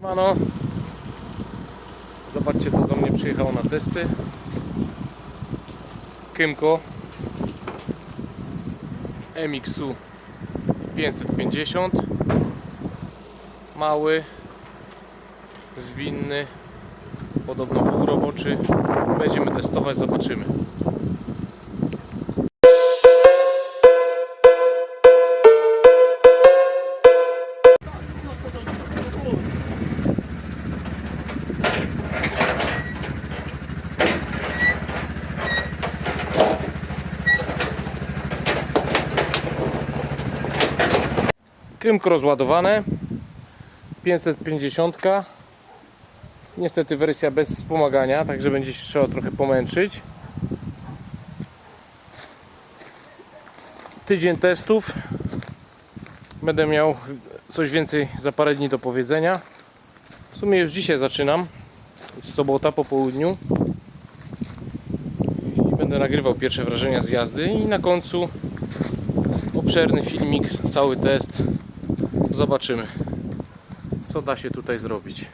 Mano, zobaczcie co do mnie przyjechało na testy. Kymko. MX-u 550 mały. Zwinny. Podobno wół roboczy będziemy testować, zobaczymy Krymko rozładowane 550 Niestety wersja bez wspomagania, także będzie się trzeba trochę pomęczyć. Tydzień testów. Będę miał coś więcej za parę dni do powiedzenia. W sumie już dzisiaj zaczynam. Jest sobota po południu. I będę nagrywał pierwsze wrażenia z jazdy i na końcu obszerny filmik, cały test. Zobaczymy, co da się tutaj zrobić.